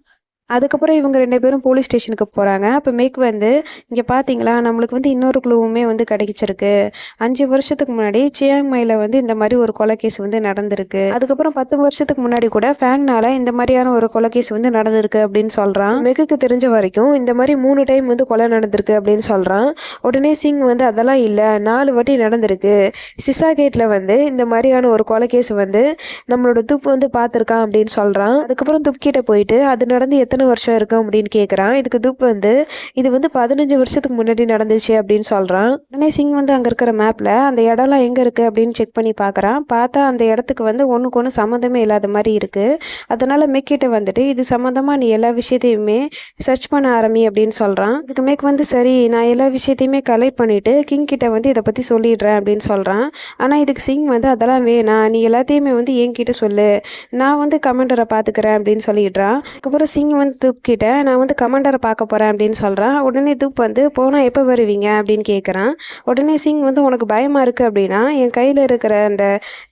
S1: அதுக்கப்புறம் இவங்க ரெண்டு பேரும் போலீஸ் ஸ்டேஷனுக்கு போகிறாங்க அப்போ மேக் வந்து இங்கே பார்த்தீங்களா நம்மளுக்கு வந்து இன்னொரு குழுவுமே வந்து கிடைச்சிருக்கு. அஞ்சு வருஷத்துக்கு முன்னாடி சியாங்மையில் வந்து இந்த மாதிரி ஒரு கொலை கேஸ் வந்து நடந்திருக்கு. அதுக்கப்புறம் பத்து வருஷத்துக்கு முன்னாடி கூட ஃபேங்னால இந்த மாதிரியான ஒரு கொலை கேஸ் வந்து நடந்திருக்கு அப்படின்னு சொல்கிறான் மெகுக்கு தெரிஞ்ச வரைக்கும் இந்த மாதிரி மூணு டைம் வந்து கொலை நடந்திருக்கு அப்படின்னு சொல்கிறான் உடனே சிங் வந்து அதெல்லாம் இல்லை நாலு வாட்டி நடந்திருக்கு. சிசா கேட்டில் வந்து இந்த மாதிரியான ஒரு கொலை கேஸ் வந்து நம்மளோட துப்பு வந்து பார்த்துருக்கான் அப்படின்னு சொல்கிறான் அதுக்கப்புறம் துப் போயிட்டு அது நடந்து எத்தனை வருஷம் இருக்கும் அப்படின்னு கேட்குறான் இதுக்கு தூப் வந்து இது வந்து பதினஞ்சு வருஷத்துக்கு முன்னாடி நடந்துச்சு அப்படின்னு சொல்கிறான் உடனே சிங் வந்து அங்கே இருக்கிற மேப்பில் அந்த இடம்லாம் எங்கே இருக்குது அப்படின்னு செக் பண்ணி பார்க்குறான் பார்த்தா அந்த இடத்துக்கு வந்து ஒன்றுக்கு ஒன்று சம்மந்தமே இல்லாத மாதிரி இருக்குது அதனால் மெக்கிட்ட வந்துட்டு இது சம்மந்தமாக நீ எல்லா விஷயத்தையுமே சர்ச் பண்ண ஆரம்பி அப்படின்னு சொல்கிறான் இதுக்கு மேக் வந்து சரி நான் எல்லா விஷயத்தையுமே கலெக்ட் பண்ணிவிட்டு கிங் கிட்ட வந்து இதை பற்றி சொல்லிடுறேன் அப்படின்னு சொல்கிறான் ஆனால் இதுக்கு சிங் வந்து அதெல்லாம் வேணாம். நீ எல்லாத்தையுமே வந்து என்கிட்ட சொல்லு. நான் வந்து கமெண்டரை பார்த்துக்கிறேன் அப்படின்னு சொல்லிடுறான். அதுக்கப்புறம் சிங் வந்து துப் கிட்ட நான் வந்து கமெண்டரை பார்க்க போகிறேன் அப்படின்னு சொல்கிறான் உடனே தூப் வந்து போனால் எப்போ வருவீங்க? அப்படின்னு கேட்குறான் உடனே சிங் வந்து உனக்கு பயமாக இருக்குது அப்படின்னா என் கையில் இருக்கிற அந்த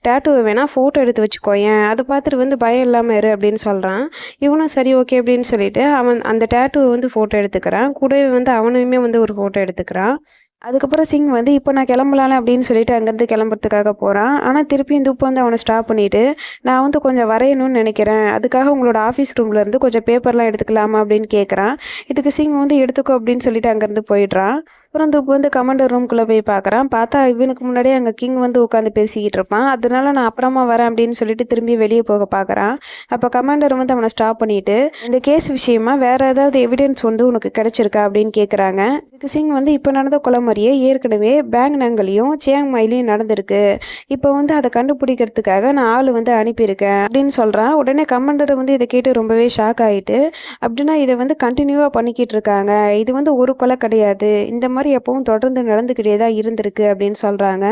S1: டேட்டூவை வேணால் ஃபோட்டோ எடுத்து வச்சுக்கோயேன் அதை பார்த்துட்டு வந்து பயம் இல்லாமல் இரு அப்படின்னு சொல்கிறான் இவனும் சரி ஓகே அப்படின்னு சொல்லிட்டு அவன் அந்த டேட்டூவை வந்து ஃபோட்டோ எடுத்துக்கிறான். கூடவே வந்து அவனுமே வந்து ஒரு ஃபோட்டோ எடுத்துக்கிறான். அதுக்கப்புறம் சிங் வந்து இப்போ நான் கிளம்பலான்னு அப்படின்னு சொல்லிட்டு அங்கேருந்து கிளம்புறதுக்காக போகிறான் ஆனால் திருப்பியும் இந்த உப்பு வந்து அவனை ஸ்டாப் பண்ணிவிட்டு நான் வந்து கொஞ்சம் வரையணும்னு நினைக்கிறேன். அதுக்காக உங்களோட ஆஃபீஸ் ரூம்லேருந்து கொஞ்சம் பேப்பர்லாம் எடுத்துக்கலாமா? அப்படின்னு கேட்குறான் இதுக்கு சிங் வந்து எடுத்துக்கோ அப்படின்னு சொல்லிட்டு அங்கேருந்து போயிடுறான். அப்புறம் அந்த வந்து கமாண்டர் ரூம்குள்ளே போய் பார்க்குறான் பார்த்தா இவனுக்கு முன்னாடியே அங்கே கிங் வந்து உட்காந்து பேசிக்கிட்டு இருப்பான். அதனால நான் அப்புறமா வரேன் அப்படின்னு சொல்லிட்டு திரும்பி வெளியே போக பார்க்குறான் அப்போ கமாண்டர் வந்து அவனை ஸ்டாப் பண்ணிட்டு இந்த கேஸ் விஷயமா வேற ஏதாவது எவிடன்ஸ் வந்து உனக்கு கிடைச்சிருக்கா அப்படின்னு கேட்குறாங்க இதுக்கு சிங் வந்து இப்போ நடந்த கொலை ஏற்கனவே பேங் நங்கலையும் சியாங் மைலையும் நடந்திருக்கு. இப்போ வந்து அதை கண்டுபிடிக்கிறதுக்காக நான் ஆள் வந்து அனுப்பியிருக்கேன் அப்படின்னு சொல்கிறான் உடனே கமாண்டர் வந்து இதை கேட்டு ரொம்பவே ஷாக் ஆகிட்டு அப்படின்னா இதை வந்து கண்டினியூவாக பண்ணிக்கிட்டு இருக்காங்க. இது வந்து ஒரு கொலை கிடையாது. இந்த மாதிரி மாதிரி எப்பவும் தொடர்ந்து நடந்துக்கிட்டே தான் இருந்திருக்கு அப்படின்னு சொல்கிறாங்க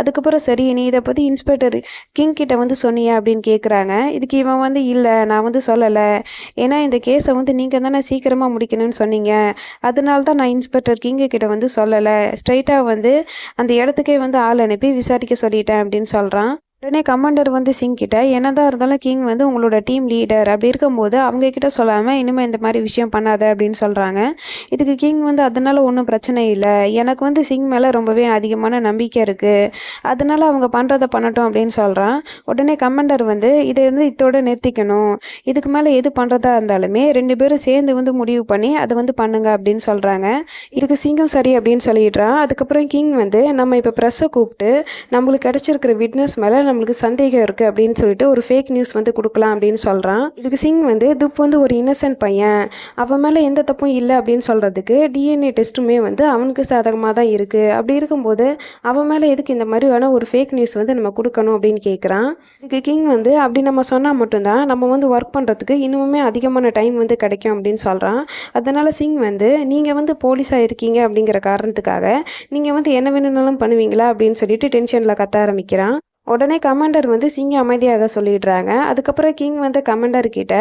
S1: அதுக்கப்புறம் சரி நீ இதை பற்றி இன்ஸ்பெக்டர் கிங் கிட்ட வந்து சொன்னியா அப்படின்னு கேட்குறாங்க இதுக்கு இவன் வந்து இல்லை நான் வந்து சொல்லலை. ஏன்னா இந்த கேஸை வந்து நீங்கள் தானே சீக்கிரமாக முடிக்கணும்னு சொன்னீங்க. அதனால தான் நான் இன்ஸ்பெக்டர் கிங்கு கிட்ட வந்து சொல்லலை. ஸ்ட்ரைட்டாக வந்து அந்த இடத்துக்கே வந்து ஆள் அனுப்பி விசாரிக்க சொல்லிட்டேன் அப்படின்னு சொல்கிறான் உடனே கமாண்டர் வந்து சிங் கிட்ட என்னதான் இருந்தாலும் கிங் வந்து உங்களோட டீம் லீடர் அப்படி இருக்கும்போது அவங்க கிட்ட சொல்லாமல் இனிமேல் இந்த மாதிரி விஷயம் பண்ணாத அப்படின்னு சொல்கிறாங்க இதுக்கு கிங் வந்து அதனால ஒன்றும் பிரச்சனை இல்லை. எனக்கு வந்து சிங் மேலே ரொம்பவே அதிகமான நம்பிக்கை இருக்குது அதனால அவங்க பண்ணுறதை பண்ணட்டும் அப்படின்னு சொல்கிறான் உடனே கமாண்டர் வந்து இதை வந்து இதோட நிறுத்திக்கணும். இதுக்கு மேலே எது பண்ணுறதா இருந்தாலுமே ரெண்டு பேரும் சேர்ந்து வந்து முடிவு பண்ணி அதை வந்து பண்ணுங்க அப்படின்னு சொல்கிறாங்க இதுக்கு சிங்கம் சரி அப்படின்னு சொல்லிடுறான். அதுக்கப்புறம் கிங் வந்து நம்ம இப்போ ப்ரெஸ்ஸை கூப்பிட்டு நம்மளுக்கு கிடச்சிருக்கிற விட்னஸ் மேலே நம்மளுக்கு சந்தேகம் இருக்குது அப்படின்னு சொல்லிட்டு ஒரு ஃபேக் நியூஸ் வந்து கொடுக்கலாம் அப்படின்னு சொல்கிறான் இதுக்கு சிங் வந்து துப் வந்து ஒரு இன்னசென்ட் பையன். அவன் மேலே எந்த தப்பும் இல்லை அப்படின்னு சொல்கிறதுக்கு டிஎன்ஏ டெஸ்ட்டுமே வந்து அவனுக்கு சாதகமாக தான் இருக்குது அப்படி இருக்கும்போது அவன் மேலே எதுக்கு இந்த மாதிரியான ஒரு ஃபேக் நியூஸ் வந்து நம்ம கொடுக்கணும் அப்படின்னு கேட்குறான் இதுக்கு கிங் வந்து அப்படி நம்ம சொன்னால் மட்டும்தான் நம்ம வந்து ஒர்க் பண்ணுறதுக்கு இன்னுமே அதிகமான டைம் வந்து கிடைக்கும் அப்படின்னு சொல்கிறான் அதனால் சிங் வந்து நீங்கள் வந்து போலீஸாக இருக்கீங்க அப்படிங்கிற காரணத்துக்காக நீங்கள் வந்து என்ன வேணும்னாலும் பண்ணுவீங்களா? அப்படின்னு சொல்லிட்டு டென்ஷனில் கத்த ஆரம்பிக்கிறான். உடனே கமாண்டர் வந்து சிங்கை அமைதியாக சொல்லிடுறாங்க. அதுக்கப்புறம் கிங் வந்து கமாண்டர் கிட்ட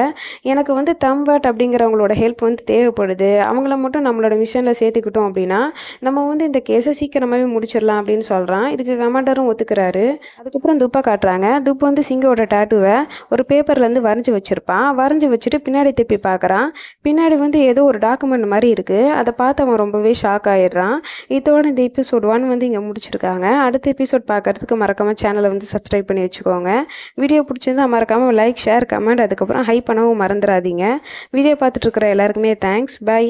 S1: எனக்கு வந்து தம்பட் அப்படிங்கிறவங்களோட ஹெல்ப் வந்து தேவைப்படுது. அவங்கள மட்டும் நம்மளோட மிஷனில் சேர்த்துக்கிட்டோம் அப்படின்னா நம்ம வந்து இந்த கேஸை சீக்கிரமாகவே முடிச்சிடலாம் அப்படின்னு சொல்கிறான் இதுக்கு கமாண்டரும் ஒத்துக்கிறாரு. அதுக்கப்புறம் துப்பை காட்டுறாங்க. துப்பு வந்து சிங்கோட டேட்டுவை ஒரு பேப்பர்லேருந்து வரைஞ்சி வச்சுருப்பான். வரைஞ்சி வச்சுட்டு பின்னாடி திருப்பி பார்க்குறான். பின்னாடி வந்து ஏதோ ஒரு டாக்குமெண்ட் மாதிரி இருக்குது அதை பார்த்து அவன் ரொம்பவே ஷாக் ஆகிடுறான் இதோட இந்த எபிசோட் ஒன் வந்து இங்கே முடிச்சிருக்காங்க. அடுத்த எபிசோட் பார்க்குறதுக்கு மறக்காமல் சேனலை வந்து சப்ஸ்கிரைப் பண்ணி வச்சுக்கோங்க. வீடியோ பிடிச்சிருந்தா மறக்காமல் லைக் ஷேர் கமெண்ட் அதுக்கப்புறம் ஹை பண்ணவும் மறந்துடாதீங்க. வீடியோ பார்த்துட்டு இருக்கிற எல்லாருக்குமே தேங்க்ஸ் பை